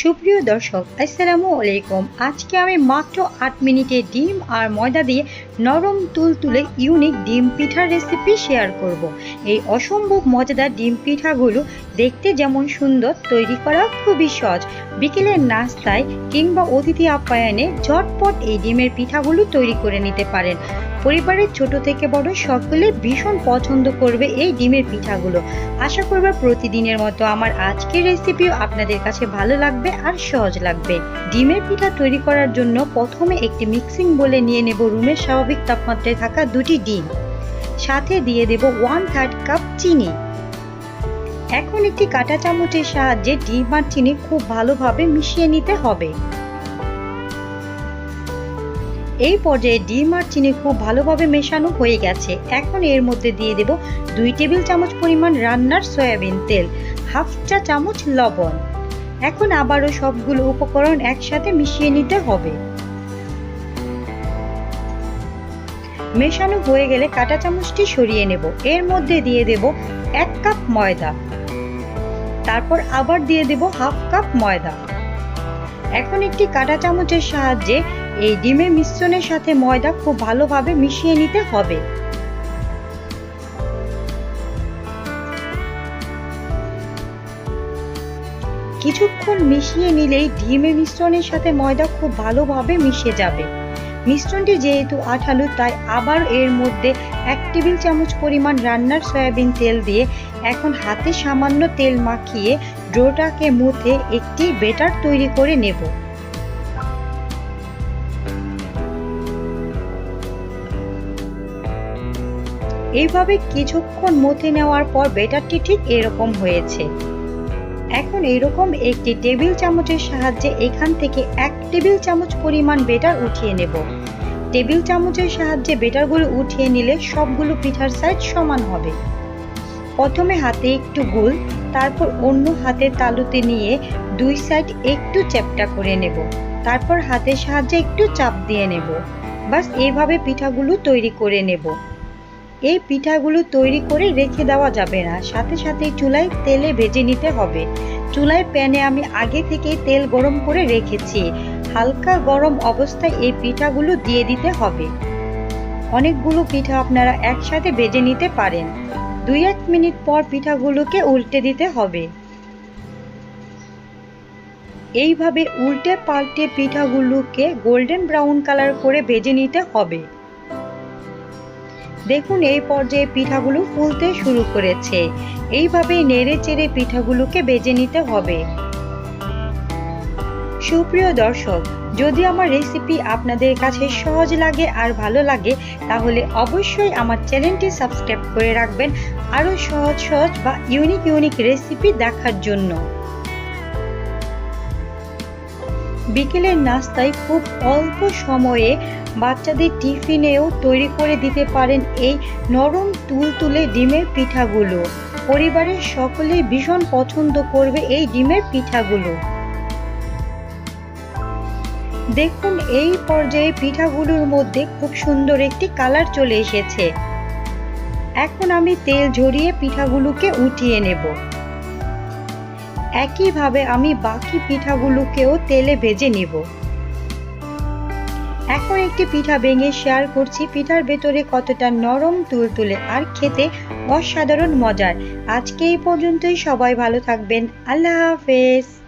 সুপ্রিয় দর্শক, আসসালামু আলাইকুম। আজকে আমি মাত্র আট মিনিটে ডিম আর ময়দা দিয়ে নরম তুল তুলে ইউনিক ডিম পিঠার রেসিপি শেয়ার করব। এই অসম্ভব মজাদার ডিম পিঠাগুলো দেখতে যেমন সুন্দর, তৈরি করা খুবই সহজ। বিকেলের নাস্তায় কিংবা অতিথি আপ্যায়নে ঝটপট এই ডিমের পিঠাগুলো তৈরি করে নিতে পারেন। পরিবারের ছোট থেকে বড় সকলে ভীষণ পছন্দ করবে এই ডিমের পিঠাগুলো। আশা করব প্রতিদিনের মতো আমার আজকের রেসিপিও আপনাদের কাছে ভালো লাগবে আর সহজ লাগবে। ডিমের পিঠা তৈরি করার জন্য প্রথমে একটি মিক্সিং বলে নিয়ে নেব রুমের স্বাভাবিক তাপমাত্রায় থাকা দুটি ডিম। সাথে দিয়ে দেব ওয়ান থার্ড কাপ চিনি। এখন একটি কাঁটা চামচের সাহায্যে ডিম আর চিনি খুব ভালোভাবে মিশিয়ে নিতে হবে। এই পর্যায়ে ডিম আর চিনি খুব ভালোভাবে মেশানো হয়ে গেছে। এখন এর মধ্যে দিয়ে দেব দুই টেবিল চামচ পরিমাণ রান্নার সয়াবিন তেল, হাফ চা চামচ লবণ। এখন আবারও সবগুলো উপকরণ একসাথে মিশিয়ে নিতে হবে। মেশানো হয়ে গেলে কাঁটা চামচটি সরিয়ে নেব। এর মধ্যে দিয়ে দেব এক কাপ ময়দা। তারপর আবার দিয়ে দেব হাফ কাপ ময়দা। এখন একটি কাঁটা চামচের সাহায্যে এই ডিমের মিশ্রণের সাথে ময়দা খুব ভালোভাবে মিশিয়ে নিতে হবে। কিছুক্ষণ মিশিয়ে নিলেই ডিমের মিশ্রণের সাথে ময়দা খুব ভালোভাবে মিশে যাবে। মিশ্রণটি যেহেতু আঠালো, তাই আবার এর মধ্যে এক টেবিল চামচ পরিমাণ রান্নার সয়াবিন তেল দিয়ে এখন হাতে সামান্য তেল মাখিয়ে ডোটাকে মুথে একটি বেটার তৈরি করে নেব। এইভাবে কিছুক্ষণ মথে নেওয়ার পর বেটারটি ঠিক এরকম হয়েছে। এখন এরকম একটি টেবিল চামচের সাহায্যে এখান থেকে এক টেবিল চামচ পরিমাণ বেটার উঠিয়ে নেব। টেবিল চামচের সাহায্যে বেটারগুলো উঠিয়ে নিলে সবগুলো পিঠার সাইজ সমান হবে। প্রথমে হাতে একটু গোল, তারপর অন্য হাতের তালুতে নিয়ে দুই সাইড একটু চ্যাপটা করে নেব। তারপর হাতের সাহায্যে একটু চাপ দিয়ে নেব। বাস এইভাবে পিঠাগুলো তৈরি করে নেব। এই পিঠাগুলো তৈরি করে রেখে দেওয়া যাবে না। সাথে সাথে চুলায় তেলে ভেজে নিতে হবে। চুলায় প্যানে আমি আগে থেকে তেল গরম করে রেখেছি। হালকা গরম অবস্থায় এই পিঠাগুলো দিয়ে দিতে হবে। অনেকগুলো পিঠা আপনারা একসাথে ভেজে নিতে পারেন। দুই এক মিনিট পর পিঠাগুলোকে উল্টে দিতে হবে। এইভাবে উল্টে পাল্টে পিঠাগুলোকে গোল্ডেন ব্রাউন কালার করে ভেজে নিতে হবে। দেখুন এই পর্যায়ে পিঠাগুলো ফুলতে শুরু করেছে। এইভাবে নেড়ে চেড়ে পিঠাগুলোকে বেজে নিতে হবে। সুপ্রিয় দর্শক, যদি আমার রেসিপি আপনাদের কাছে সহজ লাগে আর ভালো লাগে, তাহলে অবশ্যই আমার চ্যানেলটি সাবস্ক্রাইব করে রাখবেন আরও সহজ সহজ বা ইউনিক ইউনিক রেসিপি দেখার জন্য। বিকেলের নাস্তায় খুব অল্প সময়ে বাচ্চাদের টিফিনেও তৈরি করে দিতে পারেন এই নরম তুলতুলে ডিমের পিঠাগুলো। পরিবারের সকলেই ভীষণ পছন্দ করবে এই ডিমের পিঠাগুলো। দেখুন, এই পর্যায়ে পিঠাগুলোর মধ্যে খুব সুন্দর একটি কালার চলে এসেছে। এখন আমি তেল ঝরিয়ে পিঠাগুলোকে উঠিয়ে নেব। একইভাবে আমি বাকি পিঠাগুলোকেও তেলে ভেজে নেব। এখন একটি পিঠা ভেঙে শেয়ার করছি। পিঠার ভেতরে কতটা নরম তুলতুলে আর খেতে অসাধারণ মজার। আজকে এই পর্যন্তই। সবাই ভালো থাকবেন। আল্লাহ হাফেজ।